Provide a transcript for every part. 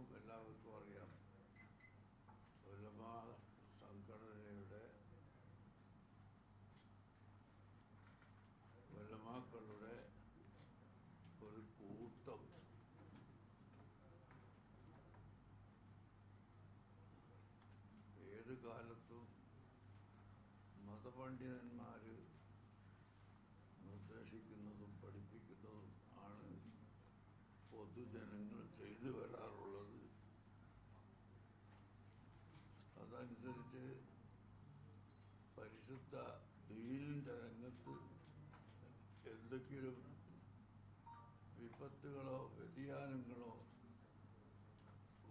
അർത്ഥവും എല്ലാവർക്കും അറിയാം. സംഘടനയുടെ ഒരു കൂട്ടം ഏത് കാലത്തും മതപണ്ഡിതന്മാർ നിർദ്ദേശിക്കുന്നതും പഠിപ്പിക്കുന്നതും ആണ് പൊതുജനങ്ങൾ ചെയ്തു വരാറുള്ളത് അതനുസരിച്ച് പരിശുദ്ധ ദീനിന്റെ രംഗത്ത് എന്തെങ്കിലും വിപത്തുകളോ വ്യതിയാനങ്ങളോ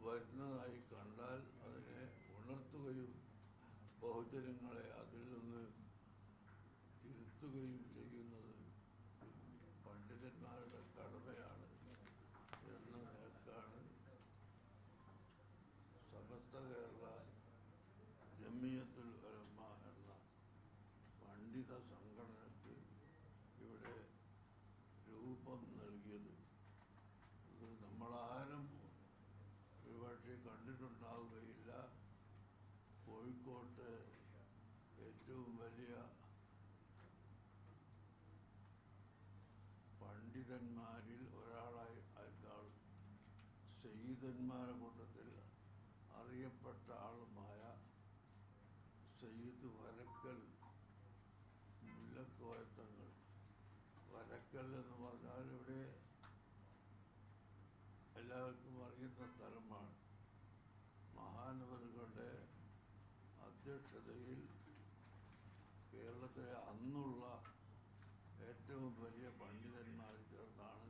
വരുന്നതായി കണ്ടാൽ അതിനെ ഉണർത്തുകയും ബഹുജനങ്ങളെ അതിൽ നിന്ന് തിരുത്തുകയും ചെയ്യുന്നത് പണ്ഡിതന്മാരുടെ കടമയാണ് എന്ന നിലക്കാണ് സമസ്ത കേരള ജമിയത്തുൽ ഉലമ എന്ന പണ്ഡിത സംഘടനയ്ക്ക് ഇവിടെ രൂപം നൽകിയത് ഇത് നമ്മളാരും ഒരുപക്ഷെ കണ്ടിട്ടുണ്ടാവുകയില്ല കോഴിക്കോട്ട് ഏറ്റവും വലിയ പണ്ഡിതന്മാരിൽ ഒരാളായി അയാൾ സയ്യിദന്മാരുടെ കൂട്ടത്തിൽ അറിയപ്പെട്ട ആളുമായ സയ്യിദ് വരക്കൽ മുല്ലക്കോയത്തങ്ങൾ. വരക്കൽ എന്ന് പറഞ്ഞാൽ ഇവിടെ എല്ലാവർക്കും അറിയുന്ന സ്ഥലമാണ്. മഹാനവറുകളുടെ അധ്യക്ഷതയിൽ കേരളത്തിലെ അന്നുള്ള ഏറ്റവും വലിയ പണ്ഡിതന്മാർ ചേർന്നാണ്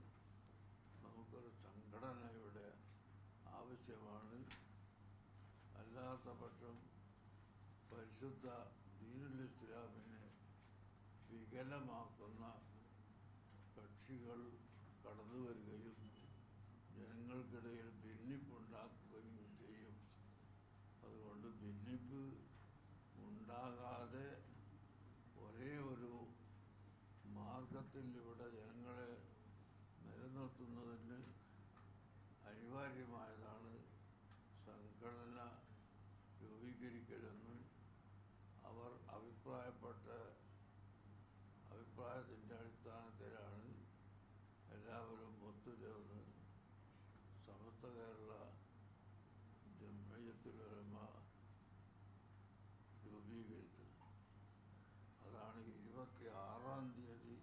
നമുക്കൊരു സംഘടന ഇവിടെ ആവശ്യമാണ് അല്ലാത്ത പക്ഷം പരിശുദ്ധ ദീനുൽ വികലമാക്കുന്ന കക്ഷികൾ കടന്നു വരികയും ജനങ്ങൾക്കിടയിൽ ഭിന്നിപ്പുണ്ടാക്കുകയും ചെയ്യും. അതുകൊണ്ട് ഭിന്നിപ്പ് ഉണ്ടാകാതെ ഒരേ ഒരു മാർഗത്തിൽ ജനങ്ങളെ നിലനിർത്തുന്നതിന് അനിവാര്യമായതാണ് സംഘടന രൂപീകരിക്കലെന്ന് അവർ അഭിപ്രായപ്പെട്ട അഭിപ്രായത്തിന്റെ അടിസ്ഥാനത്തിലാണ് എല്ലാവരും ഒത്തുചേർന്ന് സമസ്ത കേരള ജമയത്തുലമ രൂപീകരിച്ചത് അതാണ് ഇരുപത്തി ആറാം തീയതി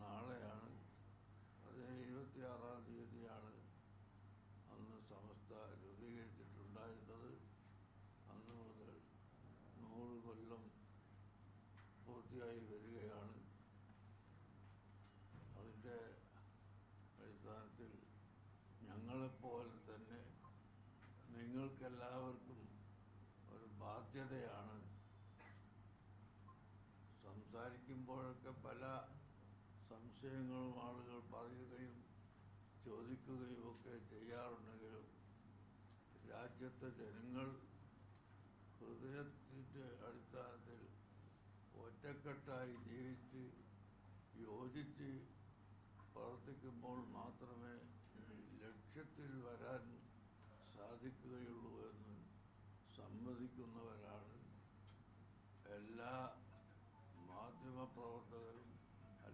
നാളെയാണ് അതേ ഇരുപത്തി ആറാം തീയതിയാണ് അന്ന് സമസ്ത രൂപീകരിച്ചിട്ടുണ്ടായിരുന്നത് അന്ന് മുതൽ നൂറ് കൊല്ലം പൂർത്തിയായി വരികയാണ് അതിന്റെ അടിസ്ഥാനത്തിൽ ഞങ്ങളെപ്പോലെ തന്നെ നിങ്ങൾക്കെല്ലാവർക്കും ഒരു ബാധ്യതയാണ്. സംസാരിക്കുമ്പോഴൊക്കെ പല സംശയങ്ങളും ആളുകൾ പറയുകയും ചോദിക്കുകയും ഒക്കെ ചെയ്യാറുണ്ടെങ്കിലും രാജ്യത്തെ ജനങ്ങൾ ഹൃദയത്തിന്റെ അടിസ്ഥാനത്തിൽ ഒറ്റക്കെട്ടായി ജീവിച്ച് യോജിച്ച് പ്രവർത്തിക്കുമ്പോൾ മാത്രമേ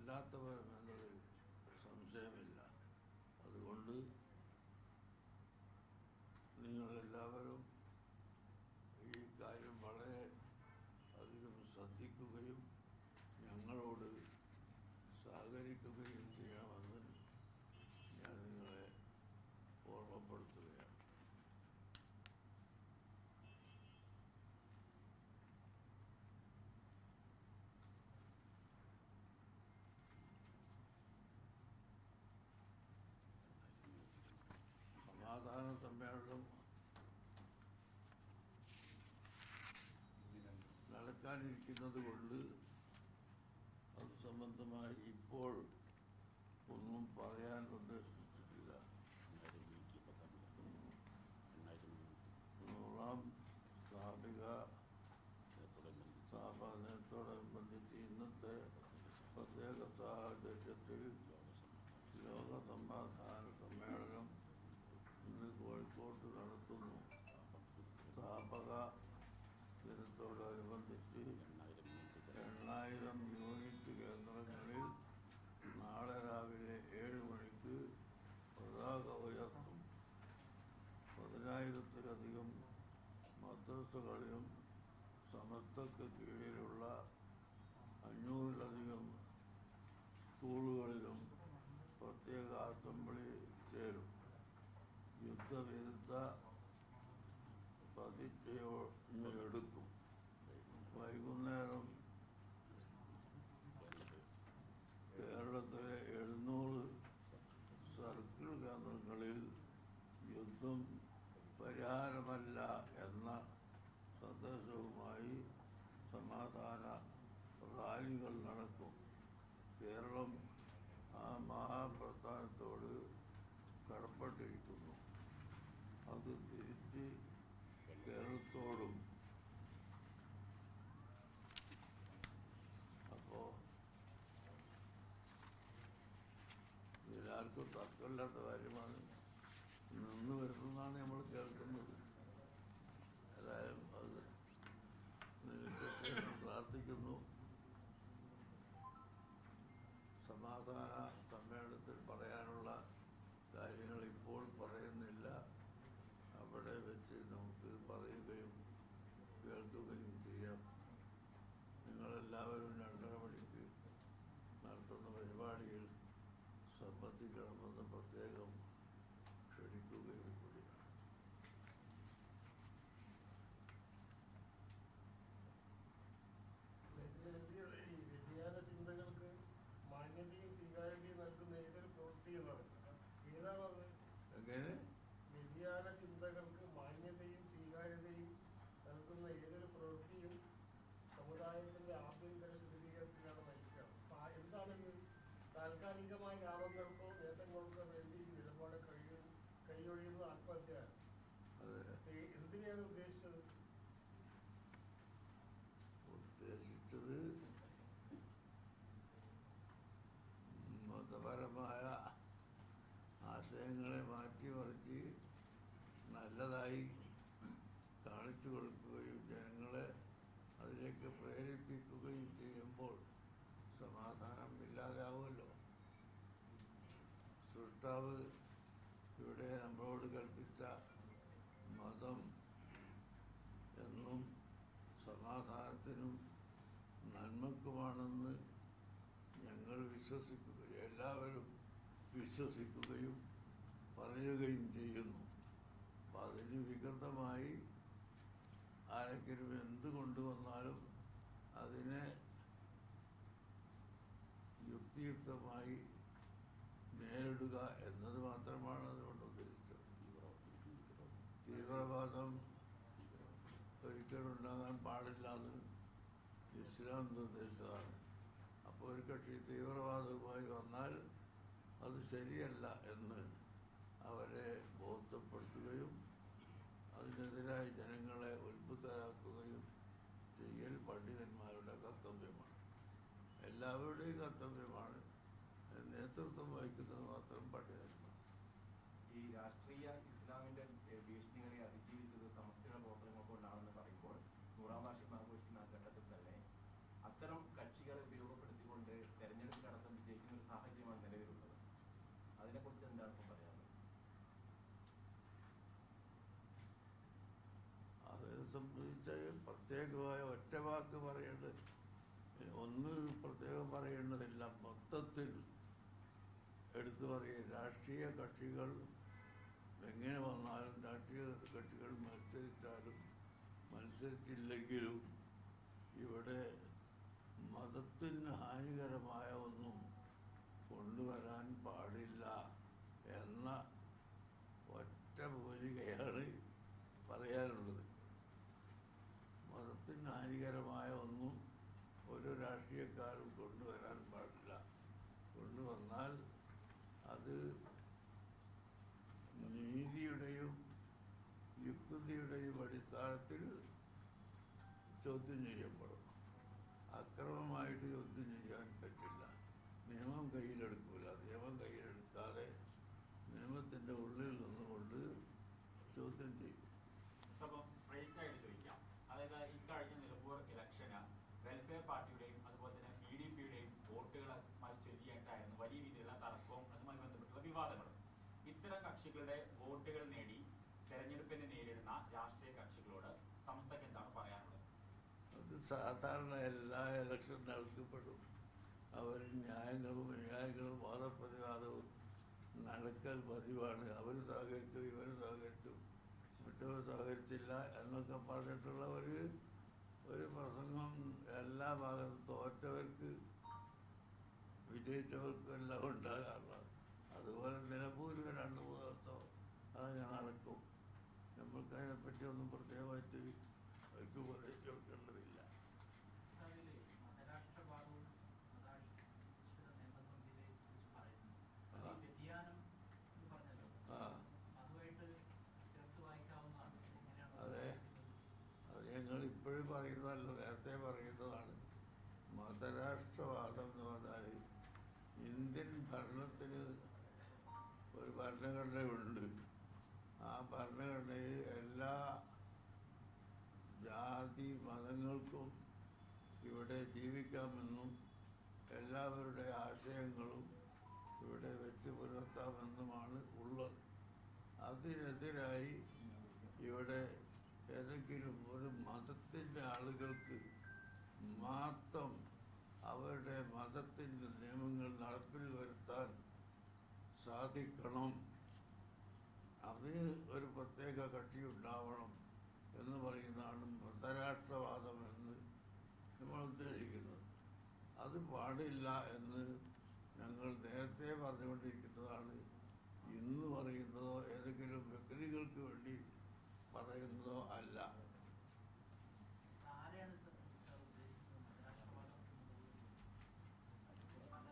അല്ലാത്തവരും എന്നതിൽ സംശയമില്ല. അതുകൊണ്ട് നിങ്ങളെല്ലാവരും ഈ കാര്യം വളരെ അധികം ശ്രദ്ധിക്കുകയും ഞങ്ങളോട് സഹകരിക്കുകയും ചെയ്യണമെന്ന് ഞാൻ നിങ്ങളെ ഓർമ്മപ്പെടുത്തുകയാണ് സമാധാന സമ്മേളനം നടക്കാനിരിക്കുന്നത് കൊണ്ട് അത് സംബന്ധമായി ഇപ്പോൾ ഒന്നും പറയാൻ ഉദ്ദേശിച്ചിട്ടില്ല. നൂറാം സ്ഥാപിക സ്ഥാപനത്തോടനുബന്ധിച്ച് ഇന്നത്തെ പ്രത്യേക സാഹചര്യത്തിൽ ലോക സമാധാന സമ്മേളനം ഇന്ന് കോഴിക്കോട്ട് നടത്തുന്നു. സ്ഥാപക ദിനത്തോടനുബന്ധിച്ച് എണ്ണായിരം യൂണിറ്റ് കേന്ദ്രങ്ങളിൽ നാളെ രാവിലെ ഏഴ് മണിക്ക് പതാക ഉയർത്തും. പതിനായിരത്തിലധികം മദ്രസകളിലും സമസ്തക്ക് കീഴിലുള്ള അഞ്ഞൂറിലധികം സ്കൂളുകളിലും പ്രത്യേക അസംബ്ലി ചേരും യുദ്ധവിരുദ്ധ പ്രതിജ്ഞയെടുക്കും വൈകുന്നേരം കേരളത്തിലെ എഴുന്നൂറ് സർക്കിൾ കേന്ദ്രങ്ങളിൽ യുദ്ധം പരിഹാരമല്ല എന്ന സന്ദേശവുമായി സമാധാന റാലികൾ നടക്കും കേരളം ആ മഹാപ്രസ്ഥാനത്തോട് കടപ്പെട്ടിരിക്കുന്നു. സൃഷ്ടാവ് ഇവിടെ നമ്മളോട് കൽപ്പിച്ച മതം എന്നും സമാധാനത്തിനും നന്മക്കുമാണെന്ന് ഞങ്ങൾ വിശ്വസിക്കുകയും എല്ലാവരും വിശ്വസിക്കുകയും പറയുകയും ചെയ്യുന്നു. അപ്പം അതിന് വികൃതമായി ആരെങ്കിലും എന്ത് കൊണ്ടുവന്നാലും അതിനെ യുക്തിയുക്തമായി നേരിടുക എന്നത് മാത്രമാണ് അതുകൊണ്ട് ഉദ്ദേശിച്ചത്. തീവ്രവാദം ഒരിക്കലും ഉണ്ടാകാൻ പാടില്ല എന്ന് ഇസ്ലാം നിർദ്ദേശിച്ചതാണ്. അപ്പോൾ ഒരു കക്ഷി തീവ്രവാദവുമായി വന്നാൽ അത് ശരിയല്ല എന്ന് അവരെ ബോധ്യപ്പെടുത്തുകയും അതിനെതിരായി ജനങ്ങളെ ഉത്ബുദ്ധരാക്കുകയും ചെയ്യൽ പണ്ഡിതന്മാരുടെ കർത്തവ്യമാണ്. എല്ലാവരുടെയും കർത്തവ്യമാണ്. നേതൃത്വം വഹിക്കുന്നത് മാത്രം പണ്ഡിതന്മാർ. ഈ രാഷ്ട്രീയ ഇസ്ലാമിന്റെ ഭീഷണികളെ അതിജീവിച്ചത് സമസ്തയുടെ പ്രവർത്തനങ്ങൾ കൊണ്ടാണെന്ന് പറയുമ്പോൾ നൂറാം വാർഷികം ആഘോഷിക്കുന്ന ആ ഘട്ടത്തിൽ തന്നെ അത്തരം കക്ഷികളെ ഉപയോഗപ്പെടുത്തിക്കൊണ്ട് തെരഞ്ഞെടുപ്പ് നടത്താൻ വിജയിക്കുന്ന ഒരു സാഹചര്യമാണ് നിലവിലുള്ളത്. അതിനെക്കുറിച്ച് എന്താണ് പറയാനുള്ളത്? അത് സംബന്ധിച്ച് പ്രത്യേകമായ ഒറ്റ വാക്ക് പറയേണ്ടത് ഒന്ന് പ്രത്യേകം പറയേണ്ടതില്ല. മൊത്തത്തിൽ എടുത്തു പറയുക രാഷ്ട്രീയ കക്ഷികൾ എങ്ങനെ വന്നാലും രാഷ്ട്രീയ കക്ഷികൾ മത്സരിച്ചാലും മത്സരിച്ചില്ലെങ്കിലും ഇവിടെ മതത്തിന് ഹാനികരമായ ഒന്നും കൊണ്ടുവരാൻ പാടില്ല എന്ന ഒറ്റ മൂലികയാണ് പറയാനുള്ളത് മതത്തിന് ഹാനികരമായ ഒന്നും ഒരു രാഷ്ട്രീയക്കാരും കൊണ്ടുവരാൻ പാടില്ല കൊണ്ടുവന്നാൽ അത് നീതിയുടെയും യുക്തിയുടെയും ചോദ്യം ചെയ്യപ്പെടും അക്രമമായിട്ട് ചോദ്യം ചെയ്യാൻ പറ്റില്ല. നിയമം കയ്യിലെടുക്കൂല സാധാരണ എല്ലാ ഇലക്ഷൻ നടത്തപ്പെടും. അവർ ന്യായങ്ങളും ന്യായങ്ങളും വാദപ്രതിവാദവും നടക്കൽ പതിവാണ്. അവർ സഹകരിച്ചു ഇവർ സഹകരിച്ചു. മറ്റവർ സഹകരിച്ചില്ല എന്നൊക്കെ പറഞ്ഞിട്ടുള്ള ഒരു ഒരു പ്രസംഗം എല്ലാ ഭാഗത്തും തോറ്റവർക്ക് വിജയിച്ചവർക്കും എല്ലാം ഉണ്ടാകാറുള്ളത്. അതുപോലെ നിലമ്പൂർ രണ്ട് മൂന്ന് ദിവസം അത് നടക്കും. നമ്മൾക്ക് ഒന്നും പ്രത്യേകമായിട്ട് അവർക്ക് ഉപദേശിച്ചു കൊടുക്കേണ്ടതില്ല അതിലെ മതരാഷ്ട്രവാദവും മതാധിഷ്ഠിത നിയമസംഹിതയെ കുറിച്ച് പറയുന്നു. ആ. ഈ വ്യതിയാനം എന്ന് പറഞ്ഞല്ലോ. ആ അതുമായിട്ട് ചേർത്ത് വായിക്കാവുന്നതാണ്. എങ്ങനെയാണ് അതെ. അത് ഞങ്ങൾ ഇപ്പോഴും പറയുന്നതല്ല നേരത്തെ പറയുന്നതാണ് മതരാഷ്ട്രവാദം എന്ന് പറഞ്ഞാൽ ഇന്ത്യൻ ഭരണത്തിന് ഒരു ഭരണഘടനയുണ്ട് ആ ഭരണഘടനയിൽ എല്ലാ ജാതി മതങ്ങൾക്കും ഇവിടെ ജീവിക്കാമെന്നും എല്ലാവരുടെ ആശയങ്ങളും ഇവിടെ വെച്ച് പുലർത്താമെന്നുമാണ് ഉള്ളത്. അതിനെതിരായി ഇവിടെ ഏതെങ്കിലും ഒരു മതത്തിന്റെ ആളുകൾക്ക് മാത്രം അവരുടെ മതത്തിന്റെ നിയമങ്ങൾ നടപ്പിൽ സാധിക്കണം. അതിന് ഒരു പ്രത്യേക കക്ഷി ഉണ്ടാവണം എന്ന് പറയുന്നതാണ് മൃതരാഷ്ട്രവാദം എന്ന് നമ്മൾ ഉദ്ദേശിക്കുന്നത്. അത് പാടില്ല എന്ന് ഞങ്ങൾ നേരത്തെ പറഞ്ഞുകൊണ്ടിരിക്കുന്നതാണ് ഇന്ന് പറയുന്നതോ ഏതെങ്കിലും വ്യക്തികൾക്ക് വേണ്ടി പറയുന്നതോ അല്ല ആരെയാണ് സർ സർ ഉദ്ദേശിക്കുന്നത് മതരാഷ്ട്രവാദം എന്നുള്ളത്? പല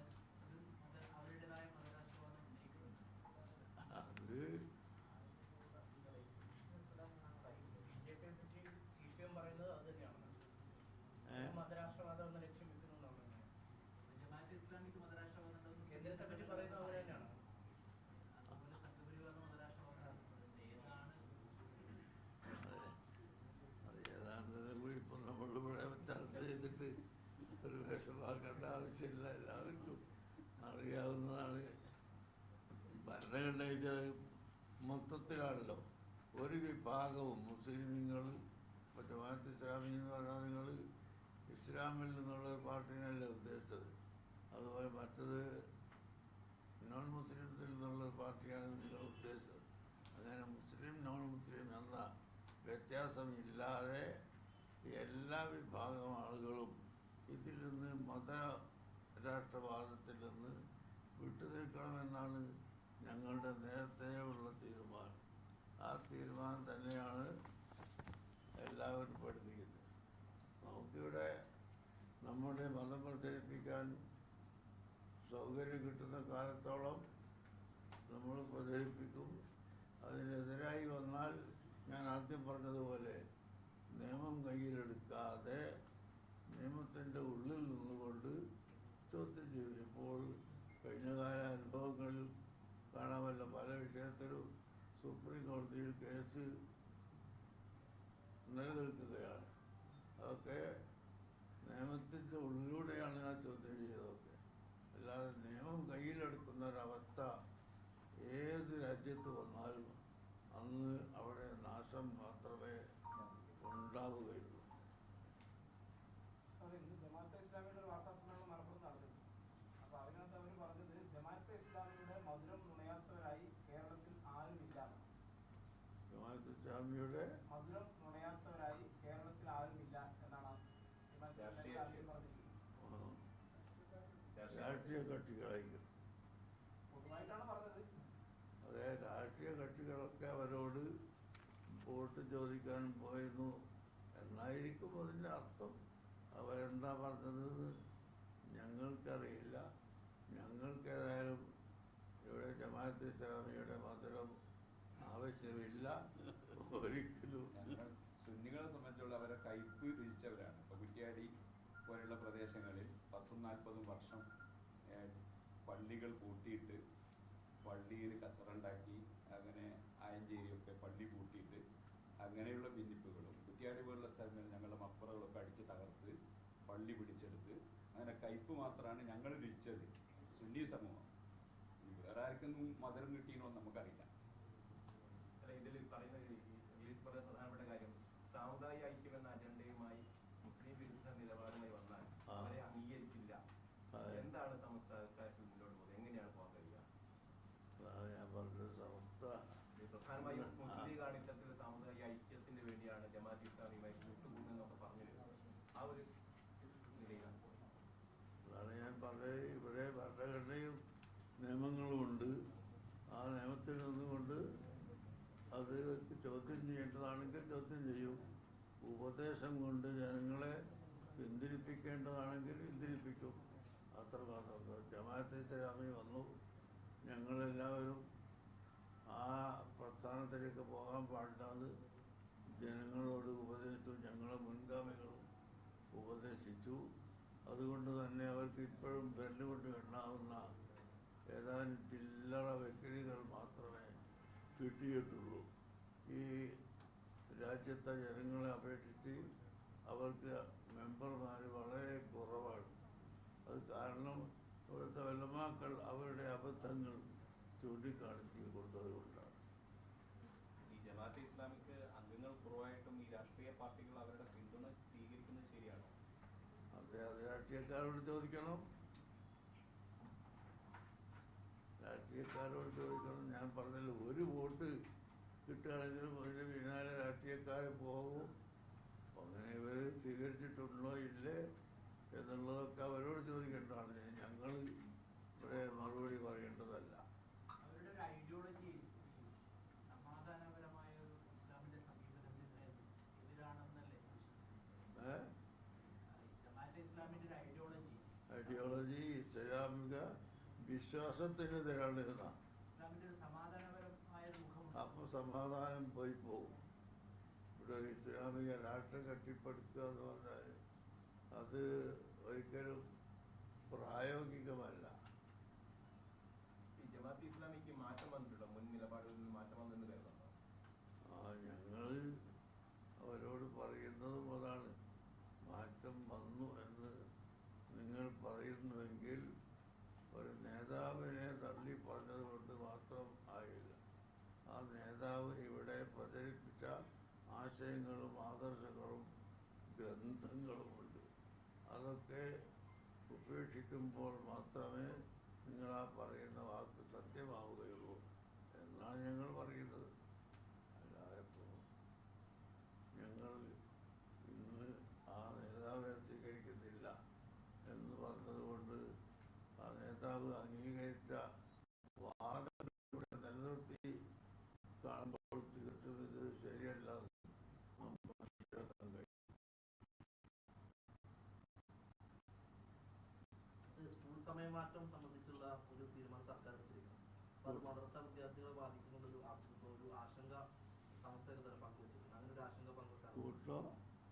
ഒരു മത- അവരുടേതായ മതരാഷ്ട്രവാദം ഉന്നയിക്കുന്നുണ്ട്. അത് ബിജെപിയെ പറ്റി സി പി എം പറയുന്നത് അത് തന്നെയാണ് ഏ? മതരാഷ്ട്രവാദം എന്ന ലക്ഷ്യം വെക്കുന്നുണ്ടാണ് ജമാഅത്തെ ഇസ്ലാമിക്ക് മതരാഷ്ട്രവാദം ഉണ്ടെന്ന് കേന്ദ്രത്തെ പറ്റി പറയുന്നത് അവർ തന്നെയാണ് അതുപോലെ സംഘപരിവാർ മതരാഷ്ട്രവാദം ഏതാണ് അത് ഏതാണ്ട് കൂടി ഇപ്പം നമ്മളിവിടെ ചർച്ച ചെയ്തിട്ട് ഒരു വിഷമാക്കേണ്ട ആവശ്യമില്ല എല്ലാവർക്കും അറിയാവുന്നതാണ് ഭരണഘടന എഴുതിയത് മൊത്തത്തിലാണല്ലോ ഒരു വിഭാഗവും മുസ്ലിങ്ങൾ ഇപ്പോൾ ജമാഅത്ത് ഇസ്ലാമി എന്ന് പറഞ്ഞാൽ നിങ്ങൾ ഇസ്ലാമിൽ നിന്നുള്ള ഒരു പാർട്ടിനല്ല ഉദ്ദേശിച്ചത്? അതുപോലെ മറ്റത് നോൺ മുസ്ലിംസിൽ നിന്നുള്ള ഒരു പാർട്ടിയാണ് നിങ്ങൾ ഉദ്ദേശിച്ചത്. അങ്ങനെ മുസ്ലിം നോൺ മുസ്ലിം എന്ന വ്യത്യാസമില്ലാതെ എല്ലാ വിഭാഗം ആളുകളും ഇതിൽ നിന്ന് മത രാഷ്ട്രവാദത്തിൽ നിന്ന് വിട്ടുനിൽക്കണമെന്നാണ് ഞങ്ങളുടെ നേരത്തെ ഉള്ള തീരുമാനം. ആ തീരുമാനം തന്നെയാണ് എല്ലാവരും പഠിപ്പിക്കുന്നത് നമുക്കിവിടെ നമ്മുടെ മതം പ്രചരിപ്പിക്കാൻ സൗകര്യം കിട്ടുന്ന കാലത്തോളം നമ്മൾ പ്രചരിപ്പിക്കും. അതിനെതിരായി വന്നാൽ ഞാൻ ആദ്യം പറഞ്ഞതുപോലെ നിയമം കയ്യിലെടുക്കാതെ നിയമത്തിന്റെ ഉള്ളിൽ നിന്നുകൊണ്ട് ചോദ്യം ചെയ്യും. ഇപ്പോൾ കഴിഞ്ഞകാല അനുഭവങ്ങളിൽ കാണാമല്ല പല വിഷയത്തിലും സുപ്രീം കോടതിയിൽ കേസ് നിലനിൽക്കുകയാണ്. അതൊക്കെ നിയമത്തിന്റെ ഉള്ളിലൂടെയാണ് ഞാൻ ചോദ്യം ചെയ്തതൊക്കെ. അല്ലാതെ നിയമം കയ്യിലെടുക്കുന്ന ഒരവസ്ഥ ഏത് രാജ്യത്ത് വന്നാലും അന്ന് അവിടെ നാശം മാത്രമേ ഉണ്ടാവുകയുള്ളൂ. ജമാഅത്തെ ഇസ്ലാമിയുടെ ഒരു വാർത്താ സമ്മേളനം മലപ്പുറത്ത് നടത്തി അപ്പൊ അതിനകത്ത് അവർ പറഞ്ഞത് ജമാഅത്തെ ഇസ്ലാമിയുടെ മധുരം നുണയാത്തവരായി കേരളത്തിൽ ആരുമില്ല. ജമാഅത്ത് ഇസ്ലാമിയുടെ മധുരം നുണയാത്തവരായി കേരളത്തിൽ ആരുമില്ല എന്നാണ് ജമാഅത്തെ ഇസ്ലാമിയുടെ ആദ്യം പറഞ്ഞിരിക്കുന്നത് ആ, രാഷ്ട്രീയ കക്ഷികളായിരിക്കും. അതെ രാഷ്ട്രീയ കക്ഷികളൊക്കെ അവരോട് വോട്ട് ചോദിക്കാൻ പോയിരുന്നു. എന്നായിരിക്കും അതിന്റെ അർത്ഥം. അവരെന്താ പറഞ്ഞതെന്ന് ഞങ്ങൾക്കറിയില്ല. ഞങ്ങൾക്കേതായാലും ഇവിടെ ജമാഅത്ത് ഇസ്ലാമിയുടെ മധുരം ആവശ്യമില്ല. ഒരിക്കലും. സുന്നികളെ സംബന്ധിച്ചുള്ള അവരെ കയ്പ് രുചിച്ചവരാണ് ഇപ്പൊ കുറ്റ്യാടി പോലെയുള്ള പ്രദേശങ്ങളിൽ പത്തും നാൽപ്പതും വർഷം പള്ളികൾ കൂട്ടിയിട്ട് പള്ളിയിൽ കച്ചറുണ്ടാക്കി അങ്ങനെ ആയഞ്ചേരിയൊക്കെ പള്ളി കൂട്ടിയിട്ട് അങ്ങനെയുള്ള ഭിന്നിപ്പുകളും കുറ്റിയാടി പോലുള്ള സ്ഥലങ്ങളിൽ ഞങ്ങളുടെ മപ്പുറകളൊക്കെ അടിച്ച് തകർത്ത് പള്ളി പിടിച്ചെടുത്ത് അങ്ങനെ കയ്പ് മാത്രമാണ് ഞങ്ങൾ രുചിച്ചത് സുന്നി സമൂഹം. വേറെ ആർക്കൊന്നും മധുരം കിട്ടിയെന്നോ നമുക്കറിയില്ല അല്ല ഇതിൽ പറയുന്ന ഈ ഇംഗ്ലീഷ് പറഞ്ഞ പ്രധാനപ്പെട്ട കാര്യം സാമുദായിക ഐക്യം എന്ന അജണ്ടയുമായി മുസ്ലിം വിരുദ്ധ നിലപാടുമായി വന്നാൽ ആ. അവരെ അംഗീകരിക്കില്ല അതെ. എന്താണ് സമസ്തക്കാർക്ക് മുന്നോട്ട് പോകുന്നത് എങ്ങനെയാണ് പോകാൻ കഴിയുക അതാണ് ഞാൻ പറഞ്ഞത് അവസ്ഥ ഈ പ്രധാനമായും ആ. മുസ്ലിം ലീഗ് ഇത്തരത്തിൽ സാമുദായിക ഐക്യത്തിന് വേണ്ടിയാണ് ജമാഅത്ത് ഇസ്ലാമിയുമായി കൂട്ടുകൂടുന്നതെന്നൊക്കെ പറഞ്ഞു വരുന്നത് ആ ഒരു നിലയിലാണ് പോകുന്നത് അതാണ് ഞാൻ പറഞ്ഞത് ഇവിടെ ഭരണഘടനയും നിയമങ്ങളും ഉണ്ട് ആ നിയമത്തിൽ നിന്നുകൊണ്ട് അത് ചോദ്യം ചെയ്യേണ്ടതാണെങ്കിൽ ചോദ്യം ചെയ്യും. ഉപദേശം കൊണ്ട് ജനങ്ങളെ പിന്തിരിപ്പിക്കേണ്ടതാണെങ്കിൽ പിന്തിരിപ്പിക്കും. അത്രമാത്രം ജമാഅത്തെ ഇസ്ലാമി വന്നു. ഞങ്ങളെല്ലാവരും ആ പ്രസ്ഥാനത്തിലേക്ക് പോകാൻ പാടില്ലാന്ന് ജനങ്ങളോട് ഉപദേശിച്ചു. ഞങ്ങളെ മുൻഗാമികളും ഉപദേശിച്ചു. അതുകൊണ്ട് തന്നെ അവർക്ക് ഇപ്പോഴും വിരലുകൊണ്ട് എണ്ണാവുന്ന ഏതാനും ചില്ലറ വ്യക്തികൾ മാത്രമേ കിട്ടിയിട്ടുള്ളൂ. ഈ രാജ്യത്തെ ജനങ്ങളെ അപേക്ഷിച്ച് അവർക്ക് മെമ്പർമാർ വളരെ കുറവാണ്. അത് കാരണം ഇവിടുത്തെ വലമാക്കൾ അവരുടെ അബദ്ധങ്ങൾ ചൂണ്ടിക്കാണിച്ച് കൊടുത്തത് കൊണ്ടാണ്. ഈ ജമാഅത്തെ ഇസ്ലാമിക്ക് അംഗങ്ങൾ കുറവായിട്ടും ഈ രാഷ്ട്രീയ പാർട്ടികൾ അവരുടെ പിന്തുണ സ്വീകരിക്കുന്നത് ശരിയാണോ? അതെ അത് രാഷ്ട്രീയക്കാരോട് ചോദിക്കണം. രാഷ്ട്രീയക്കാരോട് ചോദിക്കണം. ഞാൻ പറഞ്ഞല്ലോ ഒരു വോട്ട് കിട്ടുകയാണെങ്കിലും അതിന് പിന്നാലെ രാഷ്ട്രീയക്കാരെ പോകും അങ്ങനെ ഇവർ സ്വീകരിച്ചിട്ടുണ്ടോ ഇല്ലേ എന്നുള്ളതൊക്കെ അവരോട് ചോദിക്കേണ്ടതാണ്. ഞങ്ങൾ ഇവിടെ മറുപടി പറയേണ്ടതല്ല. ഐഡിയോളജി ഇസ്ലാമിക വിശ്വാസത്തിനെതിരാണ് എന്നാണ് ഇസ്ലാമിന്റെ ഒരു സമാധാനപരമായ ഒരു മുഖമുണ്ട് അപ്പോൾ സമാധാനം പോയി പോകും ഇവിടെ ഇസ്ലാമിക രാഷ്ട്രം കെട്ടിപ്പടുക്കുക എന്ന് പറഞ്ഞാൽ അത് ഒരിക്കലും പ്രായോഗികമല്ല ഈ ജമാഅത്ത് ഇസ്ലാമിക്ക് മാറ്റം വന്നിട്ടുണ്ടോ മുൻ നിലപാടുകളിൽ നിന്ന് മാറ്റം വന്നെന്ന് കരുതുന്നുണ്ടോ ആ ഞങ്ങൾ അവരോട് പറയുന്നതും അതാണ് മാറ്റം വന്നു എന്ന് നിങ്ങൾ പറയുന്നുവെങ്കിൽ ഒരു നേതാവിനെ തള്ളി പറഞ്ഞത് കൊണ്ട് മാത്രം ആയില്ല ആ നേതാവ് ഇവിടെ പ്രചരിപ്പിച്ച ആശയങ്ങളും ആദർശങ്ങളും ഗ്രന്ഥങ്ങളുമുണ്ട് അതൊക്കെ ഉപേക്ഷിക്കുമ്പോൾ മാത്രമേ നിങ്ങൾ ആ പറയുന്ന വാക്ക് സത്യമാവുകയുള്ളൂ. എന്നാണ് ഞങ്ങൾ പറയുന്നത് അല്ലാതെ ഇപ്പോൾ ഞങ്ങൾ ഇന്ന് ആ നേതാവെ സ്വീകരിക്കുന്നില്ല എന്ന് പറഞ്ഞതുകൊണ്ട് ആ നേതാവ് അംഗീകരിച്ച വാദങ്ങളിലൂടെ നിലനിർത്തി കാണുമ്പോൾ തീർത്തും ഇത് ശരിയല്ല എന്ന് നമുക്ക് മനസ്സിലാക്കാൻ കഴിയും സ്കൂൾ സമയമാറ്റം സംബന്ധിച്ചുള്ള ഒരു തീരുമാനം സർക്കാർ എടുത്തിരിക്കുന്നു. അപ്പൊ അത് മദ്രസ വിദ്യാർത്ഥികളെ ബാധിക്കുന്നുള്ള ഒരു ആശങ്ക സംസ്ഥയുടെ തന്നെ പങ്കുവച്ചിട്ടുണ്ട് അങ്ങനെ ഒരു ആശങ്ക പങ്കുവെക്കാറുണ്ട്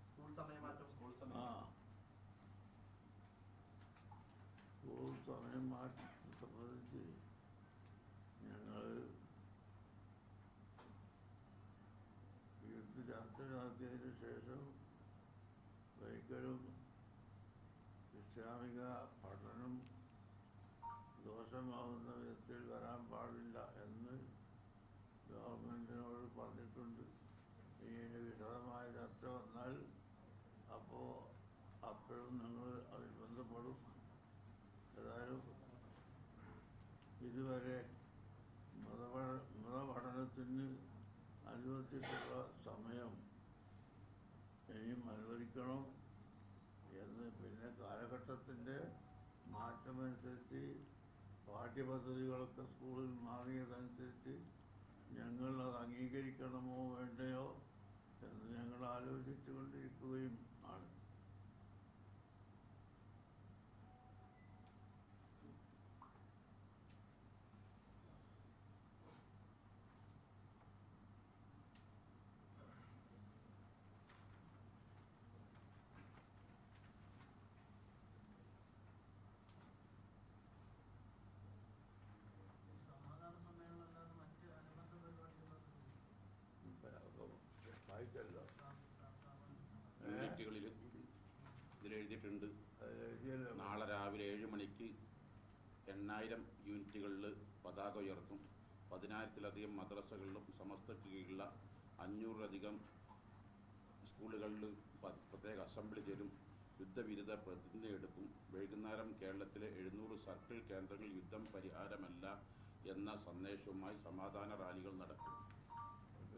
സ്കൂൾ സമയമാറ്റം സ്കൂൾ ആ. സമയം സ്കൂൾ സമയം മാറ്റത്തെ സംബന്ധിച്ച് ഞങ്ങൾ ഇത് ചർച്ച നടത്തിയതിന് ശേഷം ഒരിക്കലും ഇസ്ലാമിക പഠനം ദോഷമാവുന്ന വിധത്തിൽ വരാൻ പാടില്ല എന്ന് ഗവൺമെന്റിനോട് പറഞ്ഞിട്ടുണ്ട് ഇനി വിശദമായ ചർച്ച വന്നാൽ അപ്പോൾ അപ്പോഴും ഞങ്ങൾ അതിൽ ബന്ധപ്പെടും ഏതായാലും ഇതുവരെ മതപഠ മതപഠനത്തിന് അനുവദിച്ചിട്ടുള്ള സമയം ഇനിയും അനുവദിക്കണം എന്ന് പിന്നെ കാലഘട്ടത്തിന്റെ മാറ്റമനുസരിച്ച് പാഠ്യപദ്ധതികളൊക്കെ സ്കൂളിൽ മാറിയതനുസരിച്ച് ഞങ്ങൾ അംഗീകരിക്കണമോ വേണ്ടയോ എന്ന് ഞങ്ങൾ ആലോചിച്ചു കൊണ്ടിരിക്കുകയും ആണ് എഴുതിയിട്ടുണ്ട് അത് എഴുതിയല്ലോ നാളെ രാവിലെ ഏഴ് മണിക്ക് എണ്ണായിരം യൂണിറ്റുകളിൽ പതാക ഉയർത്തും. പതിനായിരത്തിലധികം മദ്രസകളിലും സമസ്തയ്ക്ക് കീഴിലുള്ള അഞ്ഞൂറിലധികം സ്കൂളുകളിൽ പ്രത്യേക അസംബ്ലി ചേരും. യുദ്ധവിരുദ്ധ പ്രതിജ്ഞ എടുക്കും. വൈകുന്നേരം കേരളത്തിലെ എഴുന്നൂറ് സർക്കിൾ കേന്ദ്രങ്ങൾ യുദ്ധം പരിഹാരമല്ല എന്ന സന്ദേശവുമായി സമാധാന റാലികൾ നടക്കും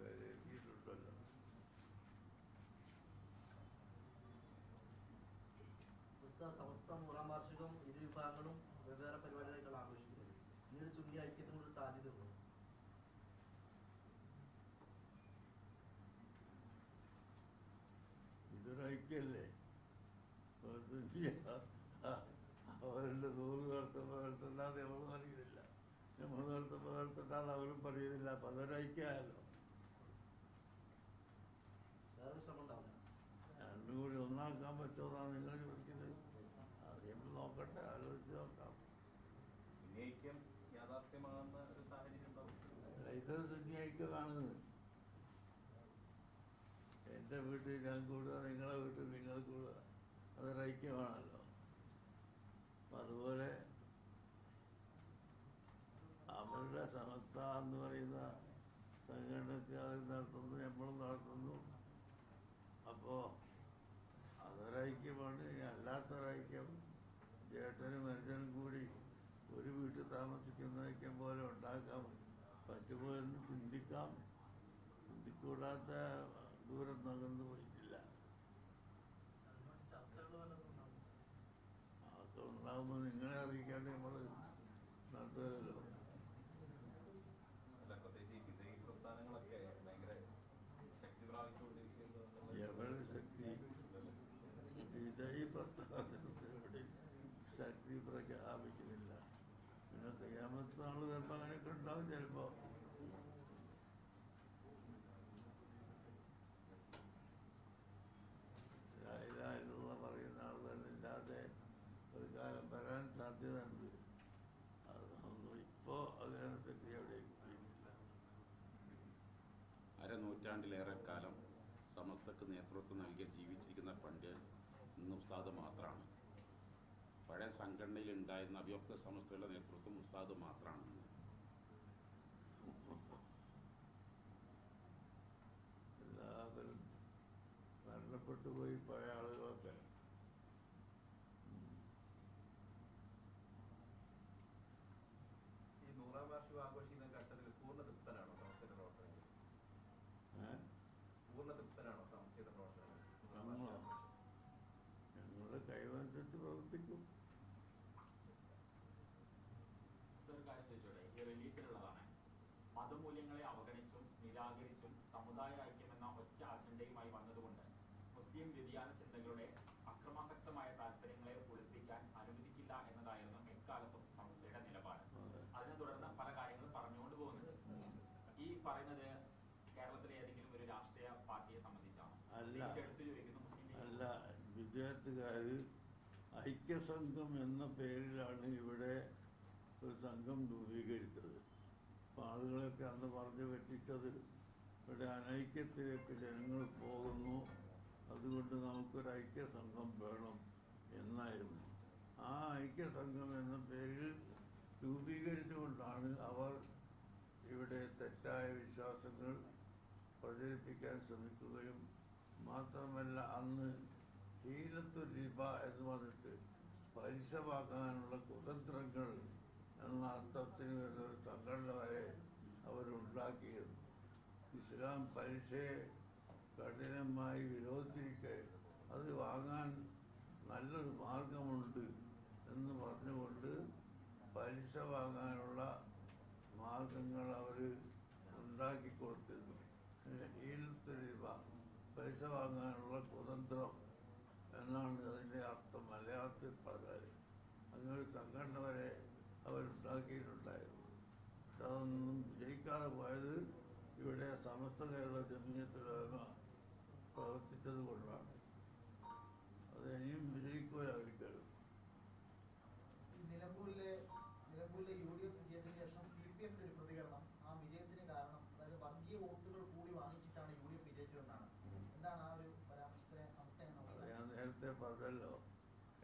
എഴുതിയിട്ടുണ്ടല്ലോ പുസ്തക സമസ്ത നൂറാം വാർഷികം ഇരു വിഭാഗങ്ങളും വെവ്വേറെ പരിപാടികളായിട്ടാണ് ആഘോഷിക്കുന്നത് ഈ ഒരു സുന്നി ഐക്യത്തിന് ഒരു സാധ്യതയുണ്ട് ഇതൊരു ഐക്യല്ലേ അവരുടെ നൂറ് നടത്തുമ്പോൾ നടത്തണ്ടാന്ന് നമ്മൾ പറയുന്നില്ല. നമ്മൾ കാലത്ത് നടത്തണ്ടാന്ന് അവരും പറയുന്നില്ല. അപ്പം അതൊരു ഐക്യമായല്ലോ. രണ്ടും കൂടി ഒന്നാക്കാൻ പറ്റുമെന്നാണ് നിങ്ങൾ ചോദിക്കുന്നത്. ആദ്യം നോക്കട്ടെ ആലോചിച്ച് നോക്കാം. പിന്നെ ഐക്യം യാഥാർത്ഥ്യമാകുന്ന ഒരു സാഹചര്യം ഉണ്ടാവും. ഇത് സുന്നി ഐക്യമാണെന്ന് എന്റെ വീട്ടിൽ ഞാൻ കൂടുക നിങ്ങളെ വീട്ടിൽ നിങ്ങൾ കൂടുക. അതൊരു ഐക്യമാണല്ലോ. അപ്പം അതുപോലെ അവരുടെ സമസ്ത എന്ന് പറയുന്ന സംഘടനയ്ക്ക് അവർ നടത്തുന്നു നമ്മളും നടത്തുന്നു. അപ്പോൾ അതൊരൈക്യമാണ് അല്ലാത്തൊരൈക്യം ചേട്ടനും അനുജനും കൂടി ഒരു വീട്ടിൽ താമസിക്കുന്ന ഐക്യം പോലെ ഉണ്ടാക്കാൻ പറ്റുമോ എന്ന് ചിന്തിക്കാം. ചിന്തിക്കൂടാത്ത ദൂരം നകന്നു പോയിട്ടില്ല പ്രസ്ഥാനത്തിലൂടെ ശക്തി പ്രഖ്യാപിക്കുന്നില്ല. പിന്നെ കയ്യാമത്ത് ചിലപ്പോൾ അങ്ങനെയൊക്കെ ഉണ്ടാവും ചിലപ്പോൾ പറയുന്ന ആളുകളില്ലാതെ ഒരു കാലം വരാൻ സാധ്യതയുണ്ട്. അതൊന്നും ഇപ്പോൾ അങ്ങനെ ശക്തി എവിടെയും കിട്ടിയിട്ടില്ല അരനൂറ്റാണ്ടിലേറെ കാലം സമസ്തക്ക് നേതൃത്വം നൽകിയ ഇന്ന് ഉസ്താദ് മാത്രമാണ് പഴയ സംഘടനയിൽ ഉണ്ടായിരുന്ന അഭിയോക്ത സമസ്തയുടെ നേതൃത്വം ഉസ്താദ് മാത്രമാണ് എല്ലാവരും മരണപ്പെട്ടു പോയി പഴയ ആളുകളൊക്കെ ഈ നൂറാം വാർഷികം ആഘോഷിക്കുന്ന ഘട്ടത്തിൽ പൂർണ തൃപ്തനാണോ സമസ്തയുടെ പ്രവർത്തനങ്ങൾ ഏ? പൂർണ തൃപ്തനാണോ സമസ്തയുടെ പ്രവർത്തനങ്ങൾ നൂറാം ഞങ്ങളോ? വാർഷികം ആഘോഷിച്ച്? ഞങ്ങളുടെ കഴിവനുസരിച്ച് പ്രവർത്തിക്കും ഒരു കാര്യം ചോദിച്ചോട്ടെ ഈ റിലീസിലുള്ളതാണ് മതമൂല്യങ്ങളെ അവഗണിച്ചും നിരാകരിച്ചും സമുദായ ഐക്യമെന്ന ഒറ്റ അജണ്ടയുമായി വന്നതുകൊണ്ട് മുസ്ലിം വ്യതിയാന ചിന്തകളുടെ അക്രമാസക്തമായ താല്പര്യങ്ങളെ ഒളിപ്പിക്കാൻ അനുവദിക്കില്ല എന്നതായിരുന്നു എക്കാലത്തും സംസ്ഥയുടെ നിലപാട് അതെ. അതിനെ തുടർന്ന് പല കാര്യങ്ങളും പറഞ്ഞുകൊണ്ട് പോകുന്നുണ്ട് ഈ പറയുന്നത് കേരളത്തിലെ ഏതെങ്കിലും ഒരു രാഷ്ട്രീയ പാർട്ടിയെ സംബന്ധിച്ചാണ് അല്ല. എടുത്തു ചോദിക്കുന്നു മുസ്ലിം ലീഗ് അല്ല വിദ്യാർത്ഥികാർ ഐക്യസംഘം എന്ന പേരിലാണ് ഇവിടെ ഒരു സംഘം രൂപീകരിച്ചത്. അപ്പം ആളുകളൊക്കെ അന്ന് പറഞ്ഞു പറ്റിച്ചത് ഇവിടെ അനൈക്യത്തിലേക്ക് ജനങ്ങൾ പോകുന്നു അതുകൊണ്ട് നമുക്കൊരു ഐക്യസംഘം വേണം എന്നായിരുന്നു. ആ ഐക്യസംഘം എന്ന പേരിൽ രൂപീകരിച്ചുകൊണ്ടാണ് അവർ ഇവിടെ തെറ്റായ വിശ്വാസങ്ങൾ പ്രചരിപ്പിക്കാൻ ശ്രമിക്കുകയും മാത്രമല്ല അന്ന് ഹീലത്തു റിബ എന്ന് പറഞ്ഞിട്ട് പലിശ വാങ്ങാനുള്ള കുതന്ത്രങ്ങൾ എന്ന അർത്ഥത്തിന് വരുന്ന ഒരു സംഘടന വരെ അവരുണ്ടാക്കിയത് ഇസ്ലാം പലിശയെ കഠിനമായി വിരോധിച്ചിരിക്കെ അത് വാങ്ങാൻ നല്ലൊരു മാർഗമുണ്ട് എന്ന് പറഞ്ഞുകൊണ്ട് പലിശ വാങ്ങാനുള്ള മാർഗങ്ങൾ അവർ ഉണ്ടാക്കി കൊടുത്തിരുന്നു. ഹീലത്ത് രൂപ പൈസ വാങ്ങാനുള്ള കുതന്ത്രം എന്നാണ് അതിന്റെ അർത്ഥം. മലയാളത്തിൽ പറഞ്ഞാൽ അങ്ങനെ സംഘടന വരെ അവരുണ്ടാക്കിയിട്ടുണ്ടായിരുന്നു. പക്ഷെ അതൊന്നും വിജയിക്കാതെ പോയത് ഇവിടെ സമസ്ത കേരള ജമീയത്തിലമ പ്രവർത്തിച്ചത് കൊണ്ടാണ് അത് ഇനിയും വിജയിക്കൂല ഒരിക്കലും ഈ നിലമ്പൂരിലെ നിലമ്പൂരിലെ യു ഡി എഫ് വിജയത്തിന് ശേഷം സി പി എമ്മിന്റെ ഒരു പ്രതികരണം ആ വിജയത്തിന് കാരണം അതായത് വർഗീയ വോട്ടുകൾ കൂടി വാങ്ങിച്ചിട്ടാണ് യു ഡി എഫ് വിജയിച്ചതെന്നാണ് എന്താണ് ആ ഒരു പരാമർശത്തിനെ സംസ്ഥ എങ്ങനെ അത് നോക്കുന്നത് ഞാൻ നേരത്തെ പറഞ്ഞല്ലോ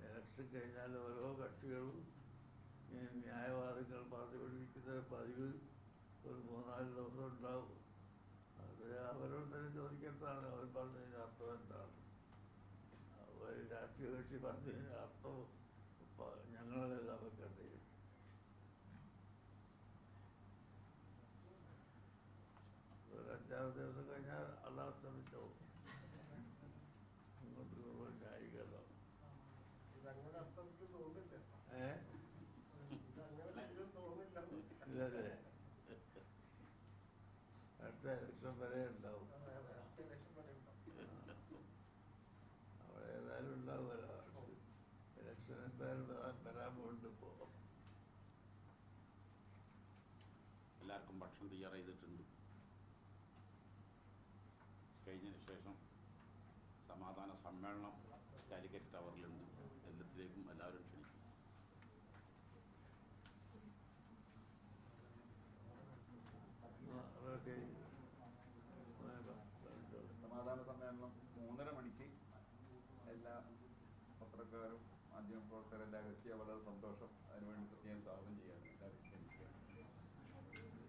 ഇലക്ഷൻ കഴിഞ്ഞാൽ ഓരോ കക്ഷികളും ഈ ന്യായവാദങ്ങൾ പറഞ്ഞുകൊണ്ടിരിക്കുന്ന പതിവ് ഒരു മൂന്നാൽ ദിവസം ഉണ്ടാവും. അത് അവരോട് തന്നെ ചോദിക്കേണ്ടതാണ്. അവർ പറഞ്ഞതിന് അർത്ഥം എന്താണ്? ഒരു രാഷ്ട്രീയ കക്ഷി പറഞ്ഞതിന് അർത്ഥം. ഞങ്ങളെല്ലാം ഏ? ഇല്ലല്ലേ അടുത്ത ഇലക്ഷൻ വരെ ഉണ്ടാവും. ഉണ്ടാവും. അവിടെ ഏതായാലും ഉണ്ടാവുമല്ലോ ഇലക്ഷൻ എന്തായാലും വരാൻ പോകുന്നുണ്ട് എല്ലാവർക്കും ഭക്ഷണം തയ്യാർ ചെയ്തിട്ടുണ്ട്. കഴിഞ്ഞതിന് ശേഷം സമാധാന സമ്മേളനം കാലിക്കറ്റ് ടവറിലുണ്ട് എല്ലാത്തിലേക്കും എല്ലാവരും ക്ഷണിക്കും റോക്കെ സമാധാന സമ്മേളനം മൂന്നര മണിക്ക് എല്ലാ മാധ്യമപ്രവർത്തകരെല്ലാം എത്തിയ വളരെ സന്തോഷം.